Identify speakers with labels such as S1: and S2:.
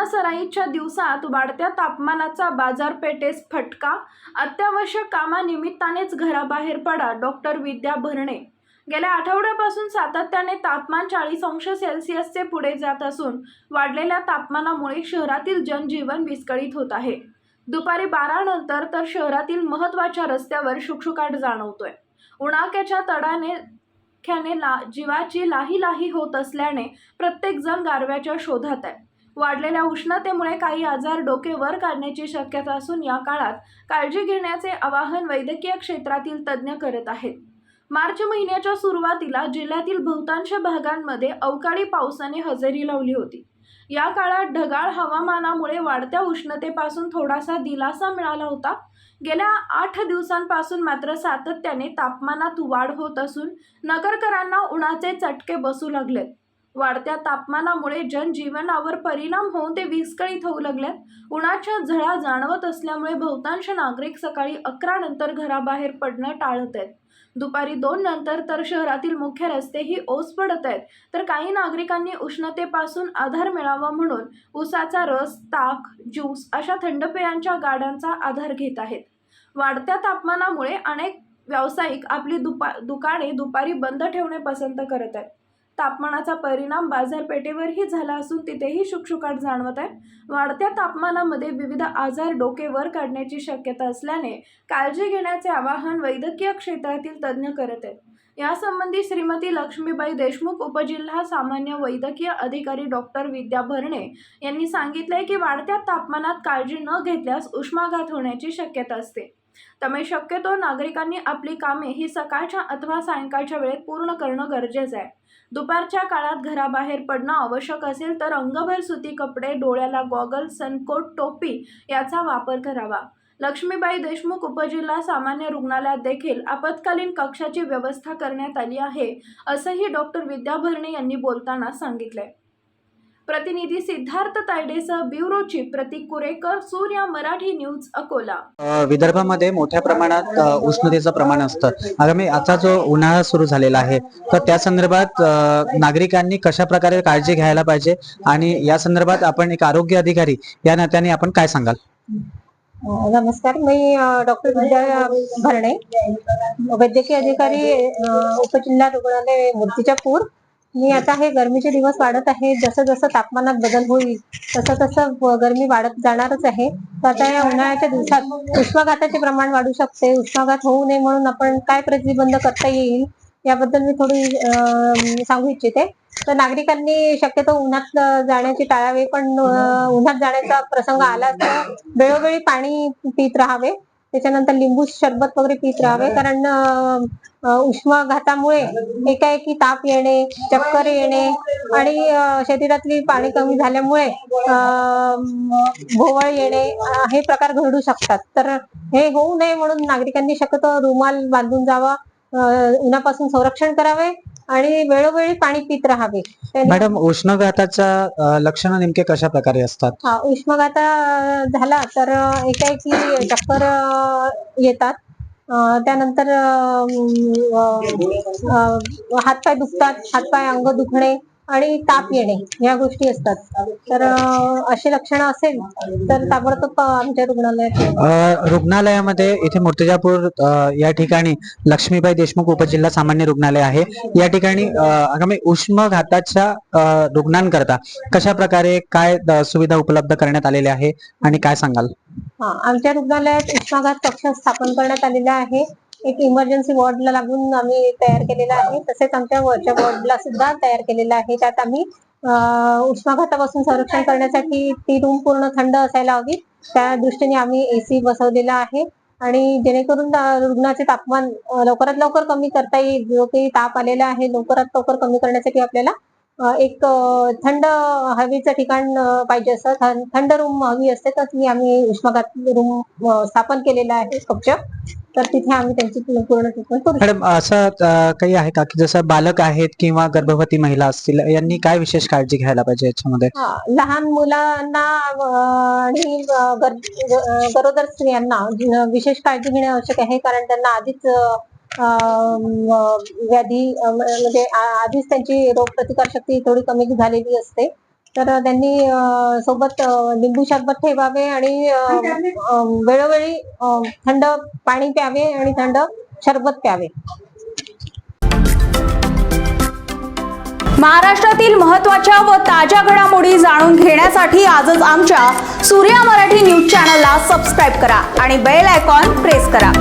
S1: सणासराईच्या दिवसात वाढत्या तापमानाचा बाजारपेठेस फटका अत्यावश्यक कामानिमित्तानेच घराबाहेर पडा डॉक्टर विद्या भरणे. गेल्या आठवड्यापासून सातत्याने तापमान चाळीस अंश सेल्सिअसचे पुढे जात असून वाढलेल्या तापमानामुळे शहरातील जनजीवन विस्कळीत होत आहे. दुपारी बारा नंतर तर शहरातील महत्त्वाच्या रस्त्यावर शुकशुकाट जाणवतोय. उन्हाक्याच्या तडाने ख्याने ला जीवाची लाही लाही होत असल्याने प्रत्येकजण गारव्याच्या शोधात आहे. वाढलेल्या उष्णतेमुळे काही आजार डोके वर काढण्याची शक्यता असून या काळात काळजी घेण्याचे आवाहन वैद्यकीय क्षेत्रातील तज्ज्ञ करत आहेत. मार्च महिन्याच्या सुरुवातीला जिल्ह्यातील बहुतांश भागांमध्ये अवकाळी पावसाने हजेरी लावली होती. या काळात ढगाळ हवामानामुळे वाढत्या उष्णतेपासून थोडासा दिलासा मिळाला होता. गेल्या आठ दिवसांपासून मात्र सातत्याने तापमानात वाढ होत असून नगरकरांना उन्हाचे चटके बसू लागलेत. वाढत्या तापमानामुळे जनजीवनावर परिणाम होऊन ते विस्कळीत होऊ लागल्यात. उन्हाच्या झळा जाणवत असल्यामुळे बहुतांश नागरिक सकाळी अकरा नंतर घराबाहेर पडणं टाळत आहेत. दुपारी दोन नंतर तर शहरातील मुख्य रस्तेही ओस पडत आहेत. तर काही नागरिकांनी उष्णतेपासून आधार मिळावा म्हणून उसाचा रस ताक ज्यूस अशा थंड पेयांच्या गाड्यांचा आधार घेत आहेत. वाढत्या तापमानामुळे अनेक व्यावसायिक आपली दुपा दुकाने दुपारी बंद ठेवणे पसंत करत आहेत. तापमानाचा परिणाम बाजारपेठेवरही झाला असून तिथेही शुकशुकाट जाणवत आहे. वाढत्या तापमानामध्ये विविध आजार डोके वर काढण्याची शक्यता असल्याने काळजी घेण्याचे आवाहन वैद्यकीय क्षेत्रातील तज्ज्ञ करत आहेत. यासंबंधी श्रीमती लक्ष्मीबाई देशमुख उपजिल्हा सामान्य वैद्यकीय अधिकारी डॉक्टर विद्या भरणे यांनी सांगितले की वाढत्या तापमानात काळजी न घेतल्यास उष्माघात होण्याची शक्यता असते. त्यामुळे शक्यतो नागरिकांनी आपली कामे ही सकाळच्या अथवा सायंकाळच्या वेळेत पूर्ण करणं गरजेचं आहे. दुपारच्या काळात घराबाहेर पडणं आवश्यक असेल तर अंगभर सुती कपडे डोळ्याला गॉगल सनकोट टोपी याचा वापर करावा. लक्ष्मीबाई देशमुख उपजिल्हा सामान्य रुग्णालयात देखील आपत्कालीन कक्षाची व्यवस्था करण्यात आली आहे असंही डॉक्टर विद्याभरणे यांनी बोलताना सांगितले प्रतिनिधी Siddharth तायडेसह bureau chief Prateek Kurekar Surya Marathi news Akola.
S2: विदर्भामध्ये मोठ्या प्रमाणात उष्णतेचं प्रमाण असतं. आगामी आता जो उन्हाळा सुरू झालेला आहे तर त्या संदर्भात नागरिकांनी कशा प्रकारे काळजी घ्यायला पाहिजे? आणि या संदर्भात आपण एक आरोग्य अधिकारी या नात्याने आपण काय सांगाल?
S3: नमस्कार. मी डॉक्टर विद्या भरणे वैद्यकीय अधिकारी उपजिल्हा रुग्णालय मूर्तिजापूर. मी आता हे गरमीचे दिवस वाढत आहे. जसं जसं तापमानात बदल होईल तसं तसं गरमी वाढत जाणारच आहे. तर आता या उन्हाळ्याच्या दिवसात उष्माघाताचे प्रमाण वाढू शकते. उष्माघात होऊ नये म्हणून आपण काय प्रतिबंध करता येईल याबद्दल मी थोडी सांगू इच्छिते. तर नागरिकांनी शक्यतो उन्हात जाण्याची टाळावे पण उन्हात जाण्याचा प्रसंग आला तर वेळोवेळी पाणी पित राहावे. त्याच्यानंतर लिंबू सरबत वगैरे पित राहावे. कारण उष्माघातामुळे एकाएकी ताप येणे चक्कर येणे आणि शरीरातली पाणी कमी झाल्यामुळे भोवळ येणे हे प्रकार घडू शकतात. तर हे होऊ नये म्हणून नागरिकांनी शक्यतो रुमाल बांधून जावा. उन्हापासून संरक्षण करावे आणि वेळोवेळी पाणी पित राहावे.
S2: मॅडम उष्णघाताच्या लक्षणं नेमके कशा प्रकारे असतात?
S3: हा उष्माघाता झाला तर एकाएकी चक्कर येतात. त्यानंतर हातपाय दुखतात हातपाय अंग दुखणे आणि ताप येणे या गोष्टी असतात. तर अशी लक्षणं असेल तर ताबडतोब आमच्या रुग्णालयात
S2: रुग्णालयामध्ये इथे मूर्तिजापूर या ठिकाणी लक्ष्मीबाई देशमुख उपजिल्हा सामान्य रुग्णालय आहे. या ठिकाणी आगामी उष्माघाताच्या रुग्णांकरता कशा प्रकारे काय सुविधा उपलब्ध करण्यात आलेल्या आहे आणि काय सांगाल?
S3: हा आमच्या रुग्णालयात उष्माघात कक्ष स्थापन करण्यात आलेला आहे. एक इमर्जन्सी वॉर्डला लागून आम्ही तयार केलेला आहे. तसेच आमच्या वरच्या वॉर्डला सुद्धा तयार केलेला आहे. त्यात आम्ही उष्माघातापासून संरक्षण करण्यासाठी ती रूम पूर्ण थंड असायला हवी. त्या दृष्टीने आम्ही एसी बसवलेला आहे. आणि जेणेकरून रुग्णाचे तापमान लवकरात लवकर कमी करता येईल. जो काही ताप आलेला आहे लवकरात लवकर कमी करण्यासाठी आपल्याला एक थंड हवेचं ठिकाण पाहिजे असं. थंड रूम हवी असते तर ती आम्ही उष्माघात रूम स्थापन केलेला आहे. कक्ष तर तिथे आम्ही त्यांची पूर्ण ट्रीटमेंट करू.
S2: मॅडम असं काही आहे का की जसं बालक आहेत किंवा गर्भवती महिला असतील यांनी काय विशेष काळजी घ्यायला पाहिजे याच्यामध्ये
S3: हा, लहान मुलांना अं, आणि गर- गरोदर स्त्रियांना ज- विशेष काळजी घेणे आवश्यक आहे कारण त्यांना आधीच अं, व्याधी अं, म्हणजे आ- आधीच त्यांची रोगप्रतिकार शक्ती थोडी कमी झालेली असते तर त्यांनी सोबत लिंबू सरबत ठेवावे आणि वेळोवेळी थंड पाणी प्यावे आणि थंड सरबत प्यावे.
S4: महाराष्ट्रातील महत्त्वाच्या व ताज्या घडामोडी जाणून घेण्यासाठी आजच आमच्या सूर्या मराठी न्यूज चॅनलला सबस्क्राईब करा आणि बेल आयकॉन प्रेस करा.